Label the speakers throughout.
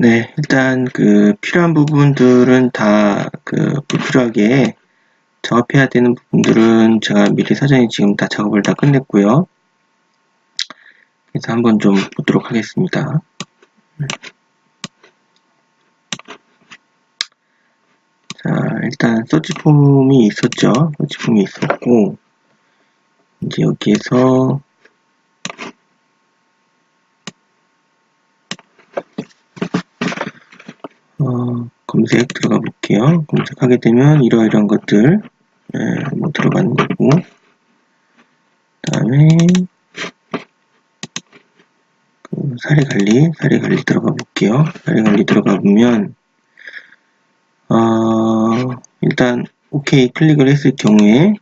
Speaker 1: 네, 일단 그 필요한 부분들은 다 그 불필요하게 작업해야 되는 부분들은 제가 미리 사전에 지금 다 작업을 다 끝냈고요. 그래서 한번 좀 보도록 하겠습니다. 자, 일단 서치 폼이 있었죠. 서치 폼이 있었고 이제 여기에서 어, 검색 들어가 볼게요. 검색하게 되면 이러이러한 것들 예, 뭐 들어가는 거고 그 다음에 그 사례 관리 사례 관리 들어가 볼게요. 사례 관리 들어가 보면 어, 일단 OK 클릭을 했을 경우에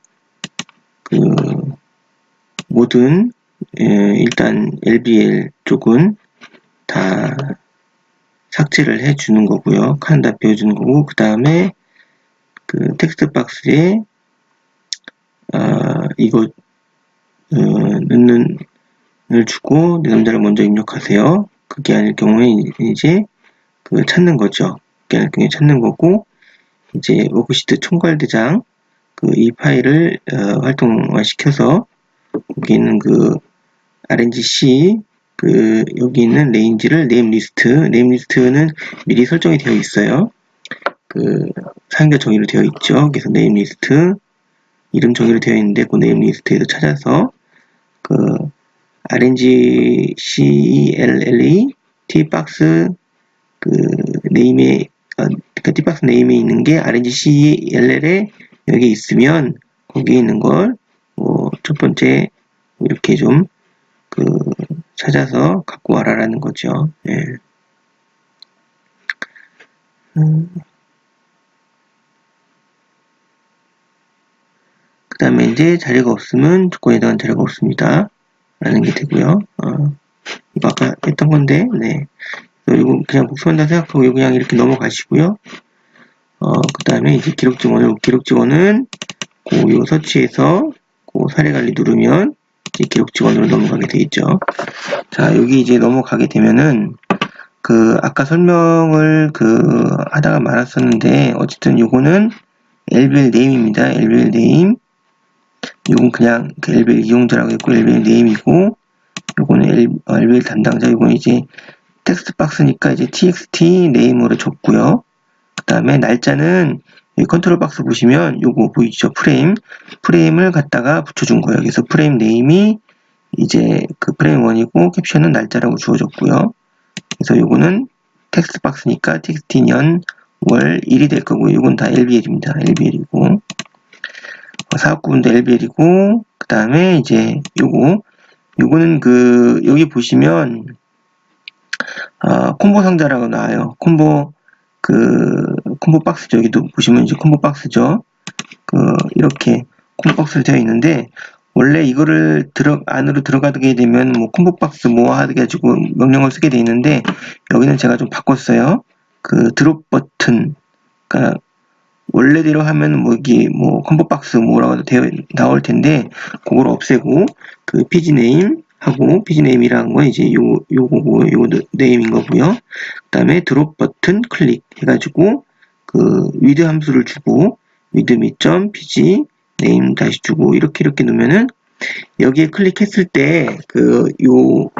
Speaker 1: 그 모든 예, 일단 LBL 쪽은 다 삭제를 해주는 거고요. 칸다 비워주는 거고 그 다음에 그 텍스트 박스에 아, 이거 어, 넣는 을 주고 내 남자를 먼저 입력하세요. 그게 아닐 경우에 이제 그 찾는 거죠. 그게 아닐 경우에 찾는 거고 이제 워크시트 총괄 대장 그 이 파일을 어, 활동화 시켜서 거기 있는 그 RNGC 그 여기 있는 레인지를 네임 리스트 네임 리스트는 미리 설정이 되어 있어요. 그 사용자 정의로 되어 있죠. 그래서 네임 리스트 이름 정의로 되어 있는데 그 네임 리스트에서 찾아서 그 RNG CLLE T박스 그 네임에 어, 그 T박스 네임에 있는 게 RNG CLL에 여기 있으면 거기에 있는 걸뭐첫 번째 이렇게 좀그 찾아서 갖고 와라라는 거죠. 예. 음. 그 다음에 이제 자리가 없으면 조건에 대한 자리가 없습니다. 라는 게 되고요. 어, 이거 아까 했던 건데, 네. 이거 그냥 복수한다 생각하고 이거 그냥 이렇게 넘어가시고요. 어, 그 다음에 이제 기록 지원을, 기록 지원은 고 요 서치에서 고 사례 관리 누르면 기록 지원으로 넘어가게 돼 있죠. 자, 여기 이제 넘어가게 되면은 그 아까 설명을 그 하다가 말았었는데 어쨌든 요거는 LBL 네임입니다. LBL 네임. 이건 그냥 그 LBL 이용자라고 했고 LBL 네임이고 요거는 LBL 담당자 요거는 이제 텍스트 박스니까 이제 txt 네임으로 줬고요. 그 다음에 날짜는 컨트롤 박스 보시면 요거 보이죠 프레임 프레임을 갖다가 붙여준 거예요. 그래서 프레임 네임이 이제 그 프레임 1이고 캡션은 날짜라고 주어졌고요. 그래서 요거는 텍스트 박스니까 txt 년월 1이 될 거고 요건 다 LBL입니다. LBL이고 사업 구분도 LBL이고 그 다음에 이제 요거 요거는 그 여기 보시면 어, 콤보 상자라고 나와요. 콤보 그 콤보 박스죠. 여기도 보시면 이제 콤보 박스죠. 그 이렇게 콤보 박스로 되어 있는데 원래 이거를 들어 안으로 들어가게 되면 뭐 콤보 박스 뭐 하게 가지고 명령을 쓰게 돼 있는데 여기는 제가 좀 바꿨어요. 그 드롭 버튼 그러니까 원래대로 하면 뭐 여기 뭐 컴보 박스 뭐라고 되어 나올 텐데 그걸 없애고 그 피지 네임 하고 피지 네임이라는 건 이제 요 요거고 요 네임인 거고요. 그다음에 드롭 버튼 클릭 해가지고 그 위드 함수를 주고 위드 미점 pg 네임 다시 주고 이렇게 이렇게 놓으면은 여기에 클릭했을 때 그 요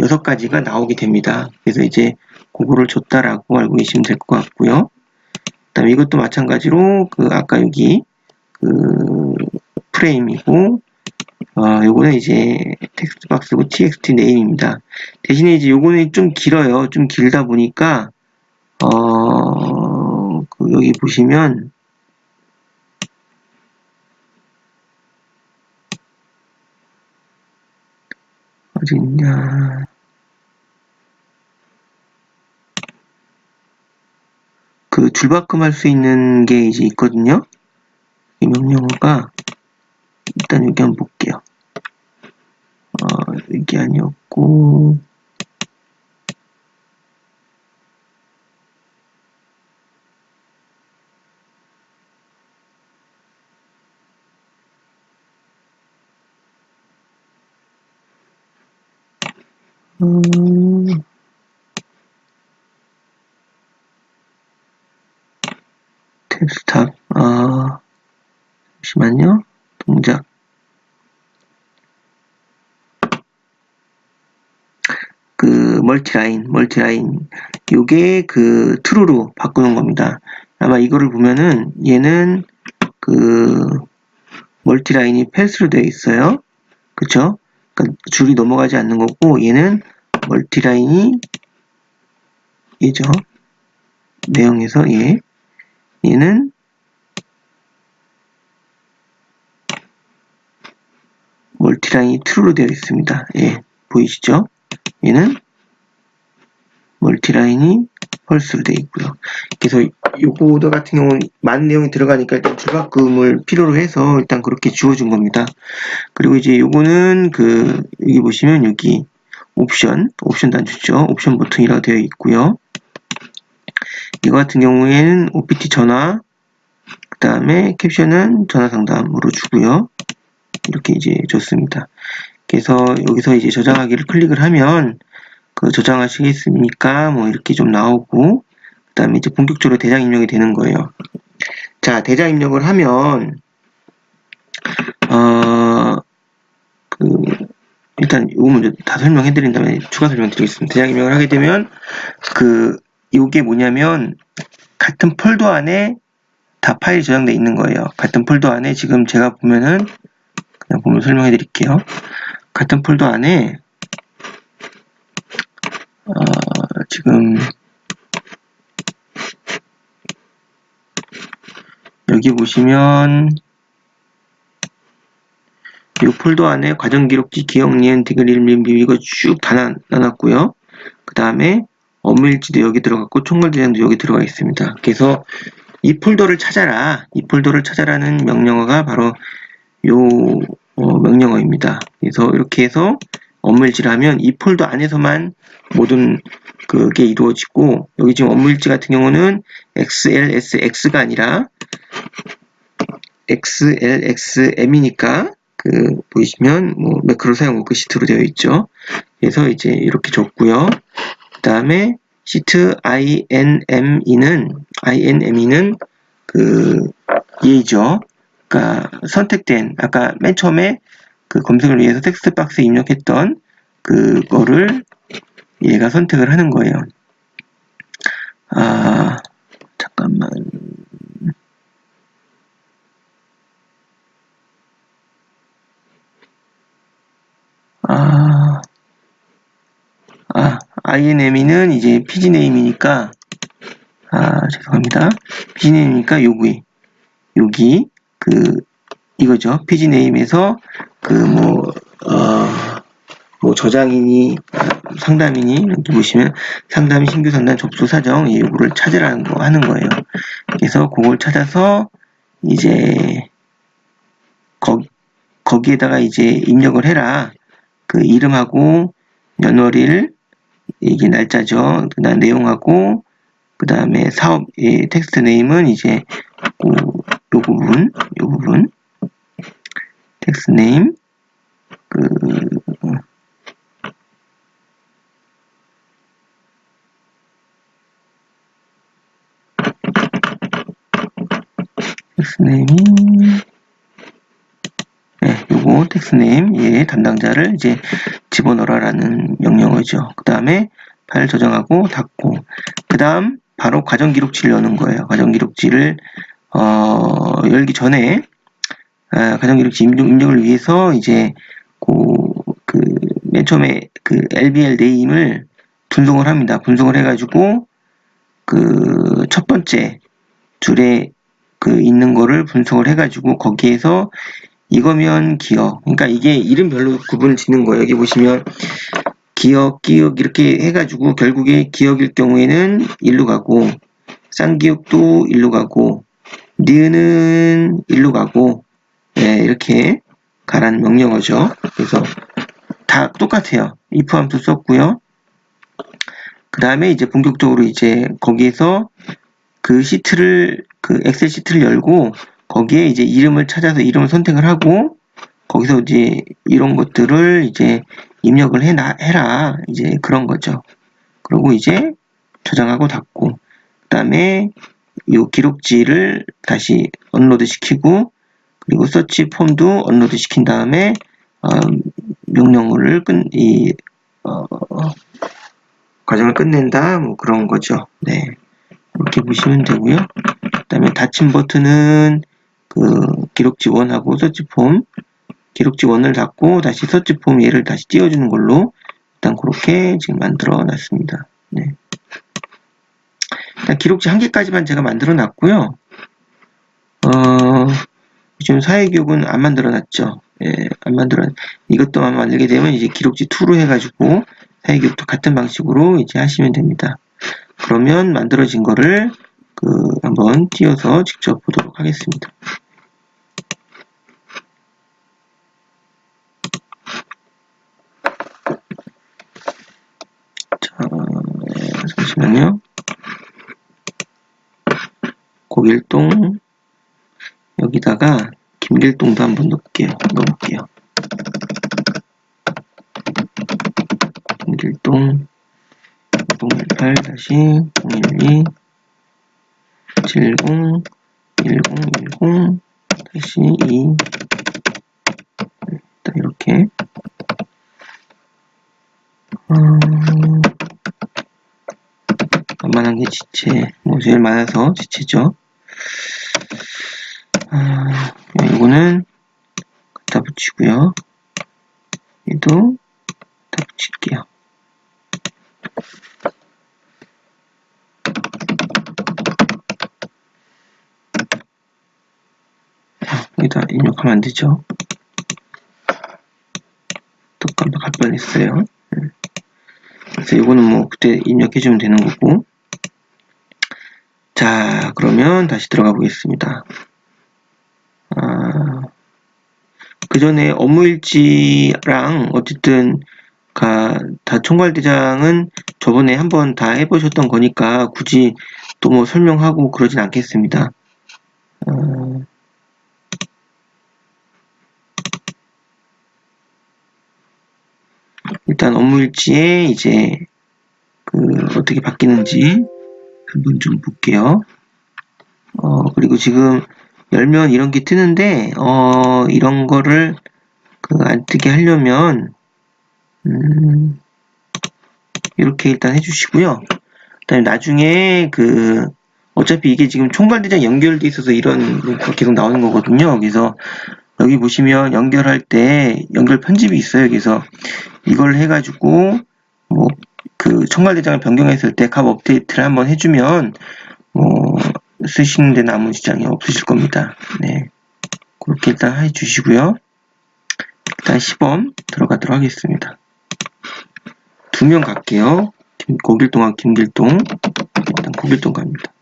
Speaker 1: 여섯 가지가 나오게 됩니다. 그래서 이제 그거를 줬다라고 알고 계시면 될 것 같고요. 다음에 이것도 마찬가지로 그 아까 여기 그 프레임이고 어, 요거는 이제 텍스트 박스고 txt 네임입니다. 대신에 이제 요거는 좀 길어요. 좀 길다 보니까 어, 그 여기 보시면 어디 있냐 그 줄바꿈 할 수 있는 게 이제 있거든요. 이 명령어가 일단 여기 한번 볼게요. 어, 이게 아니었고 음. 탭스탑. 아 잠시만요. 동작. 그 멀티라인 멀티라인. 요게 그 트루로 바꾸는 겁니다. 아마 이거를 보면은 얘는 그 멀티라인이 패스로 되어 있어요. 그쵸? 그러니까 줄이 넘어가지 않는 거고 얘는 멀티라인이 얘죠. 내용에서 얘 얘는 멀티라인이 true로 되어 있습니다. 예, 보이시죠? 얘는 멀티라인이 펄스로 되어 있고요. 그래서 요거 같은 경우는 많은 내용이 들어가니까 일단 줄바꿈을 필요로 해서 일단 그렇게 주어준 겁니다. 그리고 이제 요거는 그 여기 보시면 여기 옵션, 옵션 단추죠. 옵션 버튼이라고 되어 있고요. 이거 같은 경우에는 OPT 전화, 그 다음에 캡션은 전화 상담으로 주고요. 이렇게 이제 줬습니다. 그래서 여기서 이제 저장하기를 클릭을 하면 그 저장하시겠습니까? 뭐 이렇게 좀 나오고 그 다음에 이제 본격적으로 대장 입력이 되는 거예요. 자, 대장 입력을 하면 어, 그 일단 이거 먼저 다 설명해 드린 다음에 추가 설명 드리겠습니다. 대장 입력을 하게 되면 그 이게 뭐냐면 같은 폴더 안에 다 파일이 저장되어 있는 거예요. 같은 폴더 안에 지금 제가 보면은 그냥 보면 설명해 드릴게요. 같은 폴더 안에 어, 지금 여기 보시면 이 폴더 안에 과정 기록지, 기억, 니은, 디귿, 일림, 비 이거 쭉 다 나눴고요. 그 다음에 업무 일지도 여기 들어갔고 총괄 대장도 여기 들어가 있습니다. 그래서 이 폴더를 찾아라, 이 폴더를 찾아라는 명령어가 바로 요 어, 명령어입니다. 그래서 이렇게 해서 업무 일지를 하면 이 폴더 안에서만 모든 그게 이루어지고 여기 지금 업무 일지 같은 경우는 XLSX가 아니라 XLXM이니까 그 보이시면 뭐 매크로 사용 워크 시트로 되어 있죠. 그래서 이제 이렇게 줬고요. 그 다음에 시트 INME는 INME는 그 얘죠. 그러니까 선택된 아까 맨 처음에 그 검색을 위해서 텍스트 박스에 입력했던 그거를 얘가 선택을 하는 거예요. 아, 잠깐만. 아, 아, INM이는 이제 PG네임이니까, 아, 죄송합니다. PG네임이니까 여기, 여기, 그, 이거죠. PG네임에서 그 뭐, 어, 뭐 저장이니 상담이니 이렇게 보시면 상담 신규 상담 접수 사정 이거를 찾으라는 거 하는 거예요. 그래서 그걸 찾아서 이제 거, 거기에다가 이제 입력을 해라. 그 이름하고 연월일 이게 날짜죠. 그다음 내용하고 그 다음에 사업 의 텍스트 네임은 이제 그, 요 부분 요 부분 텍스트 네임 그 텍스네임이 네, 요거 텍스네임 얘 담당자를 이제 집어넣어라라는 명령어죠. 그 다음에 파일 저장하고 닫고 그 다음 바로 과정 기록지를 여는 거예요. 과정 기록지를 어, 열기 전에 아, 과정 기록지 입력, 입력을 위해서 이제 그맨 처음에 그 LBL 네임을 분석을 합니다. 분석을 해가지고 그 첫 번째 줄에 그 있는 거를 분석을 해가지고 거기에서 이거면 기억 그러니까 이게 이름별로 구분을 짓는 거예요. 여기 보시면 기억 기억 이렇게 해가지고 결국에 기억일 경우에는 일로 가고 쌍기억도 일로 가고 니은은 일로 가고 네, 이렇게 가라는 명령어죠. 그래서 다 똑같아요. 함수 썼고요. 그 다음에 이제 본격적으로 이제 거기에서 그 시트를 그 엑셀 시트를 열고 거기에 이제 이름을 찾아서 이름을 선택을 하고 거기서 이제 이런 것들을 이제 입력을 해나, 해라 이제 그런 거죠. 그리고 이제 저장하고 닫고 그 다음에 이 기록지를 다시 업로드 시키고 그리고 서치 폼도 업로드 시킨 다음에 어, 명령어를 끝, 이, 어, 과정을 끝낸다 뭐 그런 거죠. 네. 이렇게 보시면 되고요. 그 다음에 닫힌 버튼은 그 기록 지 원하고 서치 폼 기록 지 원을 닫고 다시 서치 폼 얘를 다시 띄워주는 걸로 일단 그렇게 지금 만들어 놨습니다. 네. 일단 기록지 한 개까지만 제가 만들어 놨고요. 어, 지금 사회교육은 안 만들어 놨죠. 예, 안 만들어, 이것도만 만들게 되면 이제 기록지 2로 해가지고 사회교육도 같은 방식으로 이제 하시면 됩니다. 그러면 만들어진 거를 그 한번 띄워서 직접 보도록 하겠습니다. 자, 잠시만요. 고길동 여기다가 김길동도 한번 넣을게요. 넣을게요. 김길동 018 다시 012 70 1010 다시 2 일단 이렇게 음, 만만한 게 지체 뭐 제일 많아서 지체죠 아, 이거는 갖다 붙이고요 얘도 갖다 붙일게요 여기다 입력하면 안 되죠. 또 깜빡할 뻔했어요. 네. 그래서 이거는 뭐 그때 입력해주면 되는 거고. 자, 그러면 다시 들어가 보겠습니다. 아, 그 전에 업무일지랑 어쨌든 가, 다 총괄대장은 저번에 한번 다 해보셨던 거니까 굳이 또 뭐 설명하고 그러진 않겠습니다. 어, 일단 업무일지에 이제 그 어떻게 바뀌는지 한번 좀 볼게요. 어, 그리고 지금 열면 이런 게 뜨는데, 어, 이런 거를 그 안 뜨게 하려면, 음, 이렇게 일단 해주시고요. 그 다음에 나중에 그, 어차피 이게 지금 총괄대장 연결돼 있어서 이런 거 계속 나오는 거거든요. 그래서 여기 보시면 연결할 때 연결 편집이 있어요. 그래서 이걸 해가지고 뭐 그 총괄대장을 변경했을 때 값 업데이트를 한번 해주면 뭐 쓰시는 데는 아무 지장이 없으실 겁니다. 네. 그렇게 일단 해주시고요. 일단 시범 들어가도록 하겠습니다. 두 명 갈게요. 고길동하고 김길동. 일단 고길동 갑니다.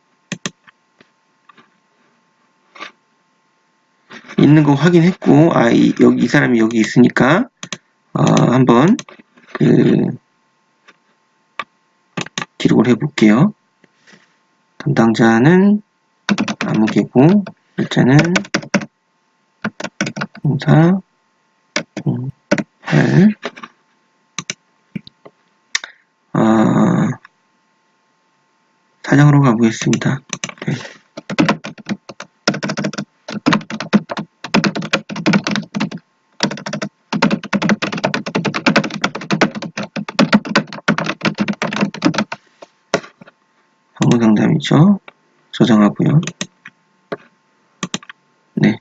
Speaker 1: 있는 거 확인했고, 아, 이, 여기, 이 사람이 여기 있으니까, 어, 한번, 그, 기록을 해볼게요. 담당자는 아무개고, 일자는 04, 08, 아, 사장으로 가보겠습니다. 네. 업무 상담이죠. 저장하고요. 네.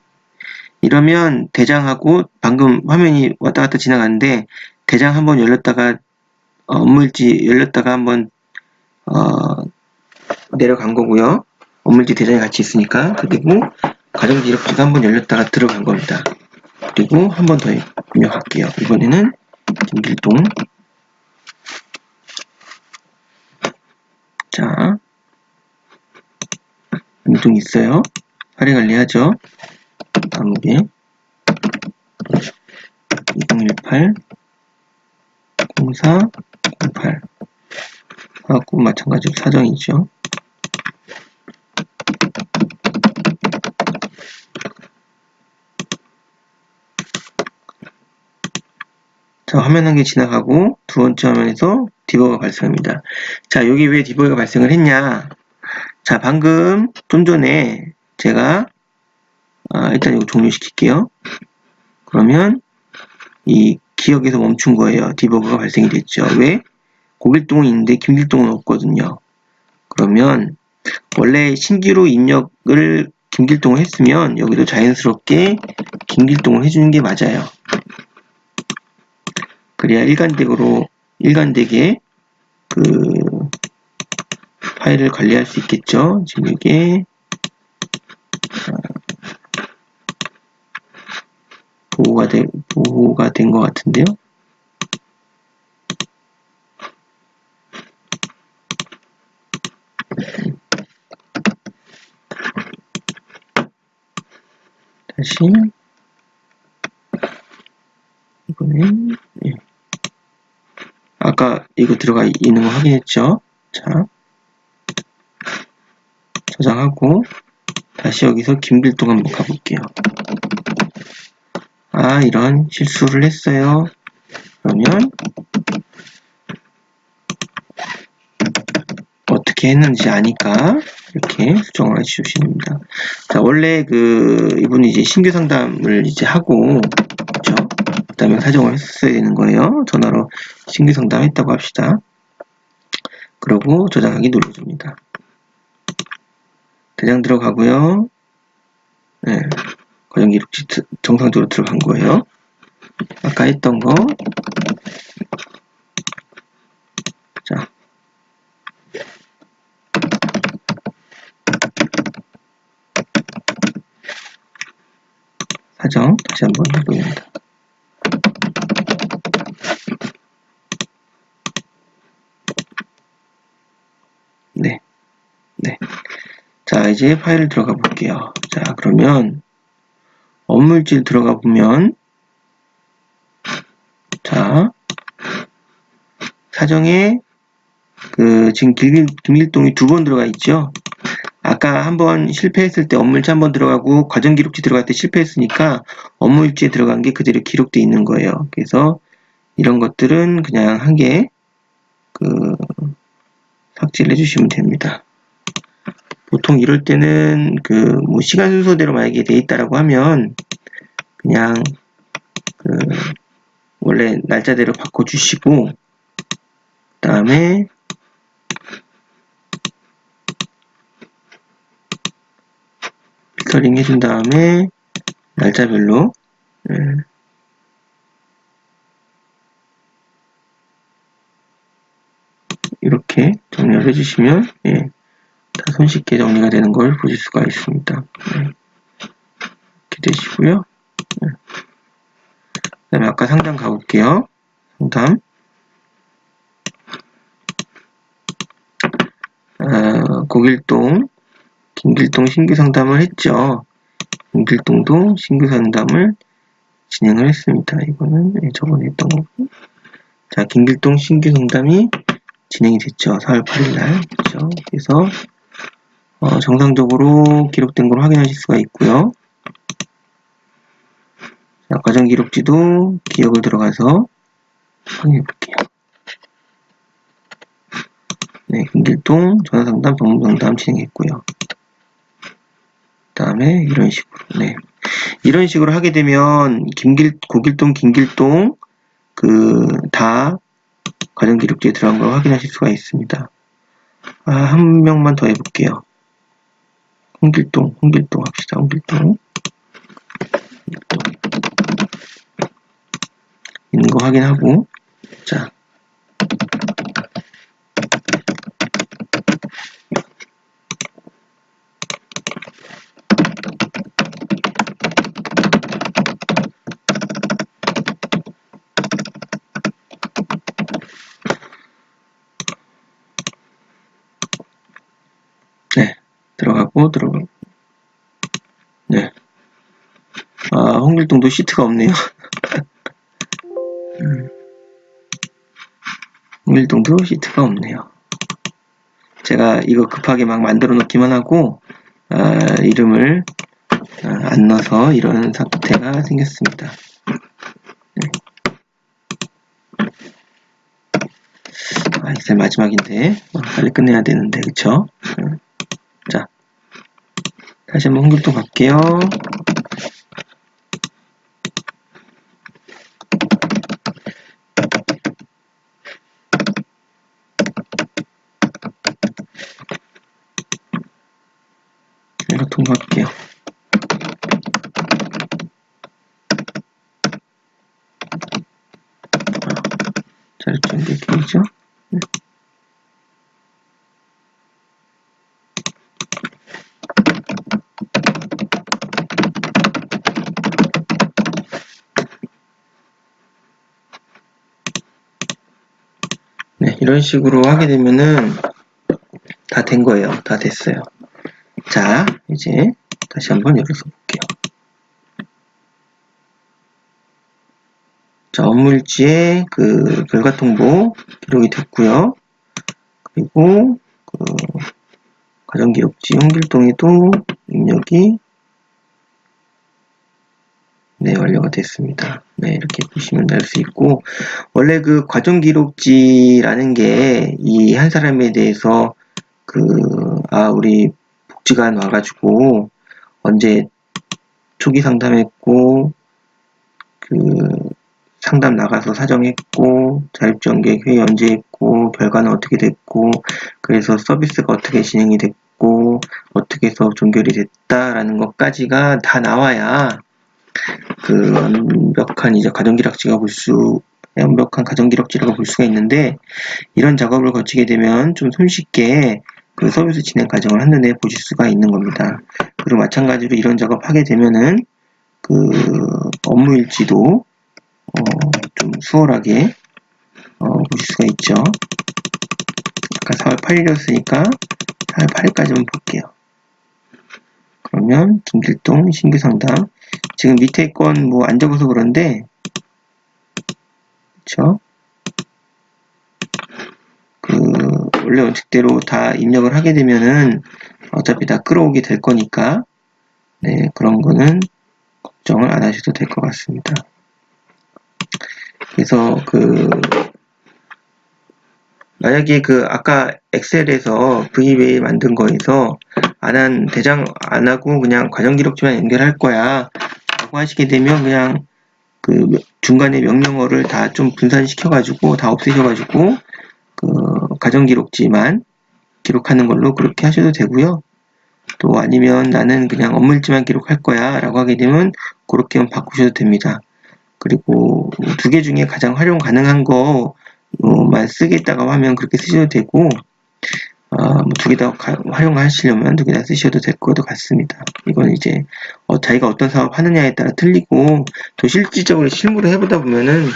Speaker 1: 이러면 대장하고 방금 화면이 왔다 갔다 지나가는데 대장 한번 열렸다가 어, 업무일지 열렸다가 한번 어, 내려간 거고요. 업무일지 대장이 같이 있으니까 그리고 가정지 이력지가 한번 열렸다가 들어간 겁니다. 그리고 한 번 더 입력할게요. 이번에는 김길동 자 운동 있어요. 사례 관리하죠. 아무개 2018 04 08 하고 마찬가지로 사정이죠. 자, 화면 한 개 지나가고 두 번째 화면에서 디버가 발생합니다. 자, 여기 왜 디버가 발생을 했냐? 자, 방금 좀 전에 제가 아, 일단 이거 종료시킬게요. 그러면 이 기억에서 멈춘 거예요. 디버그가 발생이 됐죠. 왜? 고길동은 있는데 김길동은 없거든요. 그러면 원래 신기로 입력을 김길동을 했으면 여기도 자연스럽게 김길동을 해주는 게 맞아요. 그래야 일관되게 그 파일을 관리할 수 있겠죠. 지금 이게 보호가 된 보호가 된 것 같은데요. 다시 이거는 예. 아까 이거 들어가 있는 거 확인했죠? 자 저장하고 다시 여기서 김길동 한번 가볼게요. 아 이런 실수를 했어요. 그러면 어떻게 했는지 아니까 이렇게 수정을 해주시면 됩니다. 자, 원래 그 이분이 이제 신규 상담을 이제 하고 그렇죠? 그다음에 사정을 했어야 되는 거예요. 전화로 신규 상담했다고 합시다. 그러고 저장하기 눌러줍니다. 대장 들어가고요. 네, 과정 기록지 정상적으로 들어간 거예요. 아까 했던 거. 자, 사정 다시 한번 해보겠습니다. 네. 네. 자, 이제 파일 들어가 볼게요. 자, 그러면 업물질 들어가 보면 자, 사정에 그 지금 김일, 김일동이 두 번 들어가 있죠. 아까 한 번 실패했을 때 업무일지 한 번 들어가고 과정 기록지 들어갈 때 실패했으니까 업무일지에 들어간 게 그대로 기록되어 있는 거예요. 그래서 이런 것들은 그냥 한 개 그 삭제를 해주시면 됩니다. 보통 이럴 때는 그 뭐 시간 순서대로 만약에 돼 있다라고 하면 그냥 그 원래 날짜대로 바꿔주시고 그 다음에 필터링 해준 다음에 날짜별로 예. 이렇게 정리를 해주시면 예, 다 손쉽게 정리가 되는 걸 보실 수가 있습니다. 예. 이렇게 되시고요. 예. 그 다음에 아까 상담 가볼게요. 상담 어, 고길동 김길동 신규 상담을 했죠. 김길동도 신규 상담을 진행을 했습니다. 이거는 예, 저번에 했던 거고. 자, 김길동 신규 상담이 진행이 됐죠. 4월 8일 날. 그렇죠. 그래서 어, 정상적으로 기록된 걸 확인하실 수가 있고요. 자, 과정 기록지도 기억을 들어가서 확인해 볼게요. 네, 김길동 전화상담, 방문상담 진행했고요. 다음에 이런 식으로 네 이런 식으로 하게 되면 김길 고길동 김길동 그 다 과정 기록지에 들어간 걸 확인하실 수가 있습니다. 아, 한 명만 더 해볼게요. 홍길동 홍길동 합시다. 홍길동. 있는 거 확인하고. 자 들어가고 들어가고 네. 아 홍길동도 시트가 없네요. 음. 홍길동도 시트가 없네요. 제가 이거 급하게 막 만들어 놓기만 하고 아, 이름을 아, 안 넣어서 이런 사태가 생겼습니다. 네. 아, 이제 마지막인데 어, 빨리 끝내야 되는데 그쵸? 네. 자, 다시 한번 홍길동 갈게요. 이거 통과할게요. 자료 준비 되죠? 네, 이런 식으로 하게 되면은 다 된 거예요. 다 됐어요. 자, 이제 다시 한번 열어서 볼게요. 자, 업무일지에 그 결과 통보 기록이 됐고요. 그리고 그 과정기록지 홍길동에도 입력이 네, 완료가 됐습니다. 네, 이렇게 보시면 알 수 있고, 원래 그 과정 기록지라는 게 이 한 사람에 대해서 그, 아, 우리 복지관 와가지고 언제 초기 상담했고, 그, 상담 나가서 사정했고, 자립전개 회의 언제 했고, 결과는 어떻게 됐고, 그래서 서비스가 어떻게 진행이 됐고, 어떻게 해서 종결이 됐다라는 것까지가 다 나와야 그 완벽한 이제 가정기록지가 볼 수, 완벽한 가정기록지라고 볼 수가 있는데, 이런 작업을 거치게 되면 좀 손쉽게 그 서비스 진행 과정을 한눈에 보실 수가 있는 겁니다. 그리고 마찬가지로 이런 작업 하게 되면은 그 업무 일지도 어, 좀 수월하게 어, 보실 수가 있죠. 아까 4월 8일이었으니까 4월 8일까지만 볼게요. 그러면 김길동 신규 상담 지금 밑에 건 뭐 안 적어서 그런데 그쵸? 그 원래 원칙대로 다 입력을 하게 되면은 어차피 다 끌어오게 될 거니까 네 그런 거는 걱정을 안 하셔도 될 것 같습니다. 그래서 그 만약에 그 아까 엑셀에서 VBA 만든 거에서 안 한 대장 안 하고 그냥 과정 기록지만 연결할 거야 라고 하시게 되면 그냥 그 중간에 명령어를 다 좀 분산시켜 가지고 다 없애셔 가지고 그 과정 기록지만 기록하는 걸로 그렇게 하셔도 되고요. 또 아니면 나는 그냥 업무일지만 기록할 거야 라고 하게 되면 그렇게 바꾸셔도 됩니다. 그리고 두 개 중에 가장 활용 가능한 거 만 쓰겠다고 하면 그렇게 쓰셔도 되고 어, 뭐두 개 다 활용하시려면 두 개 다 쓰셔도 될 것도 같습니다. 이건 이제 어, 자기가 어떤 사업 하느냐에 따라 틀리고 또 실질적으로 실무를 해보다 보면은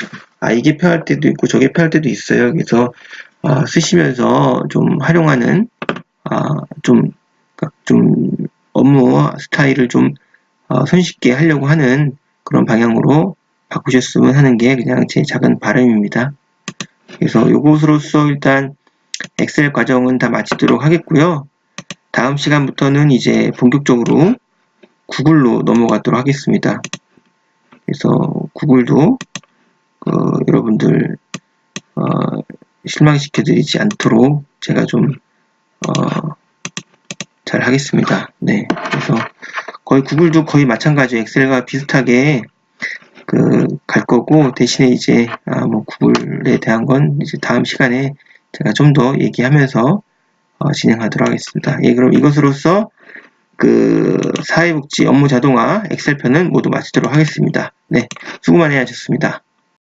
Speaker 1: 아 이게 필요할 때도 있고 저게 필요할 때도 있어요. 그래서 어, 쓰시면서 좀 활용하는 아, 좀, 좀 업무 스타일을 좀 어, 손쉽게 하려고 하는 그런 방향으로 바꾸셨으면 하는 게 그냥 제 작은 바람입니다. 그래서 이것으로써 일단 엑셀 과정은 다 마치도록 하겠고요. 다음 시간부터는 이제 본격적으로 구글로 넘어가도록 하겠습니다. 그래서 구글도 그 여러분들 어, 실망시켜드리지 않도록 제가 좀 어, 잘 하겠습니다. 네, 그래서 거의 구글도 거의 마찬가지 엑셀과 비슷하게 그 갈 거고 대신에 이제 아, 뭐 구글에 대한 건 이제 다음 시간에 제가 좀 더 얘기하면서 어, 진행하도록 하겠습니다. 예, 그럼 이것으로써 그 사회복지 업무 자동화 엑셀 편은 모두 마치도록 하겠습니다. 네, 수고 많이 하셨습니다.